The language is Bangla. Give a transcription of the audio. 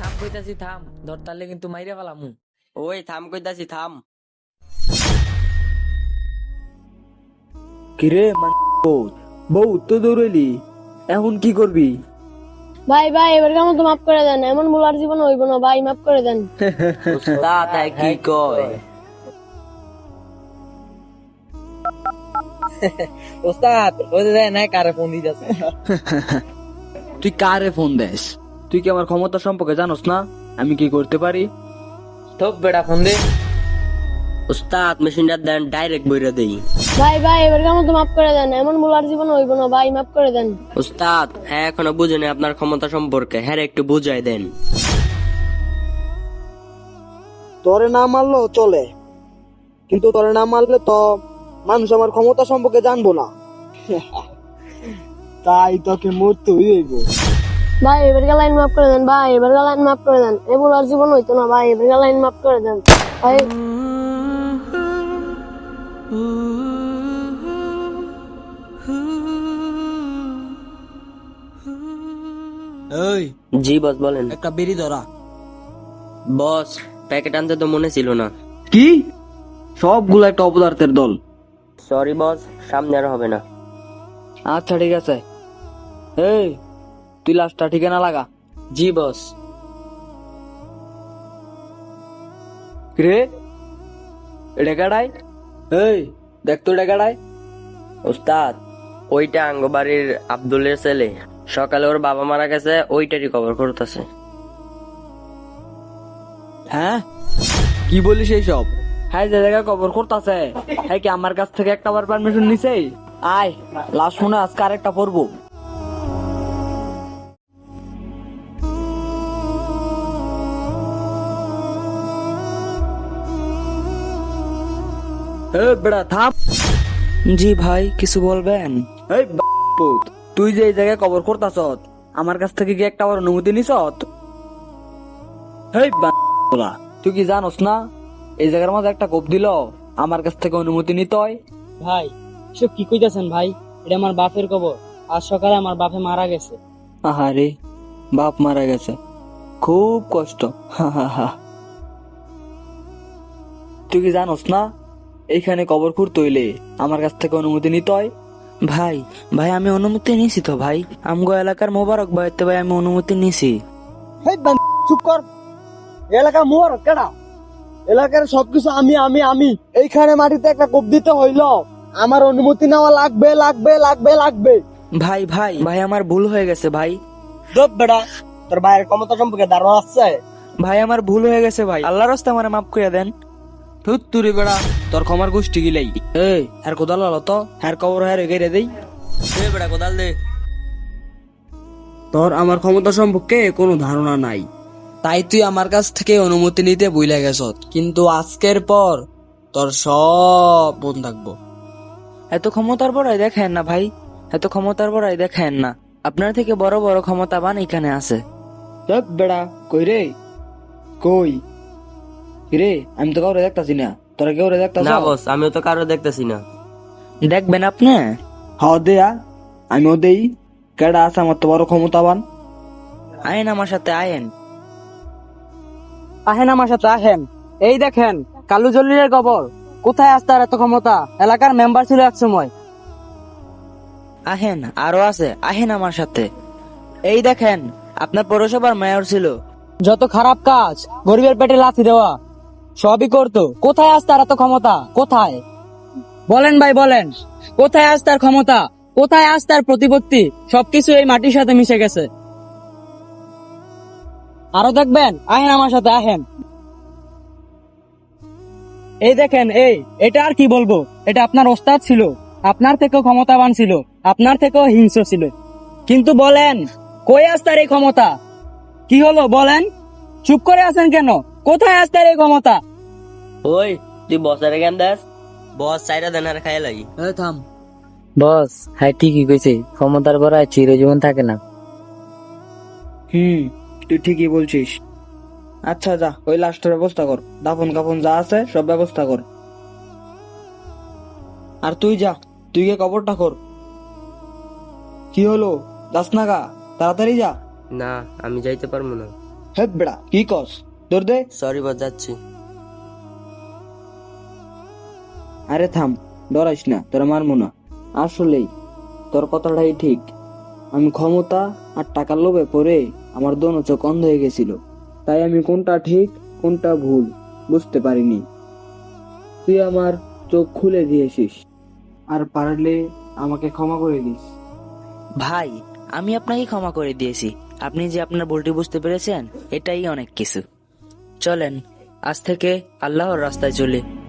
থাম কইতাছি থাম। ধরতালে কিন্তু মাইরে ফেলামু। ওই থাম কইতাছি থাম। কিরে মান বউ তো দৌড়াইলি। এখন কি করবি? ভাই ভাই এবার কেমন তো মাফ করে দেন এমন ভুল আর জীবন হইব না ভাই মাফ করে দেন। উস্তাদ তাই কি কয়? ওস্তাদ দেয় না কারে ফোন দিতেছে। তুই কারে ফোন দেস? তুই কি আমার ক্ষমতা সম্পর্কে জানোস না? আমি কি করতে পারি? থপ বেটা ফোন দে। উস্তাদ মেশিনটা দেন ডাইরেক্ট বইরা দেই। ভাই ভাই এবার কেমন তো মাফ করে দেন এমন ভুল আর জীবন হইব না ভাই মাফ করে দেন। উস্তাদ হ্যাঁ এখনও বুঝেনি আপনার ক্ষমতা সম্পর্কে। হ্যাঁ একটু বুঝাই দেন। তোরে না মারলেও চলে। কিন্তু তোরে না মারলে তো মানুষ আমার ক্ষমতা সম্পর্কে জানব না। তাই তোকে মরতে হইব। ভাই এবার লাইন মাফ করে দেন ভাই এবার লাইন মাফ করে দেন। এ আর জীবন হইতো না ভাই এবার লাইন মাফ করে দেন। ভাই এই। জি বস বলেন। একটা বেরি ধরা। বস প্যাকেট আনতে তো মনে ছিল না। কি? সবগুলো একটা অপদার্থের দল। সরি বস সামনে আর হবে না। আচ্ছা ঠিক আছে। এই তুই লাস্টটা ঠিকানা লাগা। জি বস। রে কাটাই এই দেখ তো এটা কাটাই উস্তাদ ওইটা আঙ্গবাড়ির আব্দুলের ছেলে। সকালে ওর বাবা মারা গেছে ওইটারই কভার করতেছে। হ্যাঁ? কি বলিস এই সব হ্যাঁ যে জায়গায় কবর করতেছে। হ্যাঁ কি আমার কাছ থেকে একটা বার পারমিশন নিছে? আয় লাস্ট শুনে আজকে আরেকটা পড়ব। এ বেড়া থাম। জি ভাই কিছু বলবেন? এই পুত তুই যে এই জায়গায় কবর করতাছ আমার কাছ থেকে কি একটা বার অনুমতি এই বালা তুই কি জানোস না? এই জায়গার মধ্যে একটা কোপ দিল আমার কাছ থেকে অনুমতি নিতে। ভাই সব কি কইতাছেন ভাই? এটা আমার বাপের কবর আজ সকালে আমার বাপে মারা গেছে। আহারে বাপ মারা গেছে। খুব কষ্ট হা হা হা। তুই কি জানোস না? এইখানে কবর খুঁড়তে হইলে আমার কাছ থেকে অনুমতি নিতে হয়। ভাই ভাই আমি অনুমতি নিছি তো ভাই। আমগো এলাকার মোবারক ভাইতে ভাই আমি অনুমতি নিছি চুপ কর। এলাকা মোর কেডা? এলাকার সবকিছু আমি আমি আমি। এইখানে মাটিতে একটা কোপ দিতে হইল। আমার অনুমতি নেওয়া লাগবে লাগবে লাগবে লাগবে। ভাই ভাই ভাই আমার ভুল হয়ে গেছে ভাই। দব বেড়া তোর ভাইয়ের ক্ষমতা সম্পর্কে ধারণা আছে? ভাই আমার ভুল হয়ে গেছে ভাই। আল্লাহর রাস্তা আমার মাফ করে দেন। তুই তুরি বেড়া তোর ক্ষমার গোষ্ঠী গিলাই। এই হ্যার কোদাল হলো তো হ্যার কবর হ্যার গেড়ে দেই। দে বেটা কোদাল দে। তোর আমার ক্ষমতা সম্পর্কে কোনো ধারণা নাই। তাই তুই আমার কাছ থেকে অনুমতি নিতে ভুলে গেছ কিন্তু আজকের পর তোর সব বোন থাকব। এত ক্ষমতার বড়াই দেখেন না ভাই। এত ক্ষমতার বড়াই দেখেন না। আপনার থেকে বড় বড় ক্ষমতাবান এখানে আছে। বেড়া কই রে? কই? রে আমি তো কাউরে দেখতাছি না। তোরা কেউ দেখতাছ? না বস আমিও তো কারও দেখতেছি না। দেখবেন আপনি? হ দেয়া আমিও দেই। কেডা আছে আমার তো বড় ক্ষমতাবান। আইন আমার সাথে আইন আহেন আমার সাথে আহেন। এই দেখেন কালু জলিলের কবর। কোথায় আসতে আর এত ক্ষমতা? এলাকার মেম্বার ছিল এক সময়। আহেন আরও আছে। আহেন আমার সাথে। এই দেখেন আপনার পৌরসভার মেয়র ছিল। যত খারাপ কাজ গরিবের পেটে লাথি দেওয়া। সবই করতো। কোথায় আসতে আর এত ক্ষমতা? কোথায়? বলেন ভাই, বলেন। কোথায় আজ তার ক্ষমতা? কোথায় আজ তার প্রতিপত্তি? সবকিছু এই মাটির সাথে মিশে গেছে। আরও দেখবেন? আহেন আমার সাথে, আহেন। এই দেখেন, এই, এটা আর কি বলব? এটা আপনার ওস্তাদ ছিল। আপনার থেকেও ক্ষমতাবান ছিল। আপনার থেকেও হিংস্র ছিল। কিন্তু বলেন, কই আজ তার এই ক্ষমতা? কি হলো? বলেন। চুপ করে আছেন কেন? কোথায় আজ তার এই ক্ষমতা ওই তুই বসের জ্ঞান দেস বস চাইরা দেন আর খাই লাগি। থাম। বস হ্যাঁ ঠিকই কইছে। ক্ষমতার বড়াই চিরজীবন থাকে না। হুম তুই ঠিকই বলছিস। আচ্ছা যা ওই লাস্টের ব্যবস্থা কর। দাফন কাফন যা আছে সব ব্যবস্থা কর। আর তুই যা তুই গিয়ে কবরটা কর। কি হলো? যাস না গা তাড়াতাড়ি যা। না আমি যাইতে পারব না। হে বেড়া কি কস? দে। সরি বস যাচ্ছি। আরে থাম ডরাইস না তোরা মারমো না। আসলেই তোর কথাটাই ঠিক। আমি ক্ষমতা আর টাকার লোভে পড়ে আমার দোনো চোখ অন্ধ হয়ে গেছিল। তাই আমি কোনটা ঠিক কোনটা ভুল বুঝতে পারিনি। তুই আমার চোখ খুলে দিয়েছিস আর পারলে আমাকে ক্ষমা করে দিস। ভাই আমি আপনাকে ক্ষমা করে দিয়েছি। আপনি যে আপনার ভুলটি বুঝতে পেরেছেন এটাই অনেক কিছু। চলেন। আজ থেকে আল্লাহর রাস্তায় চলে।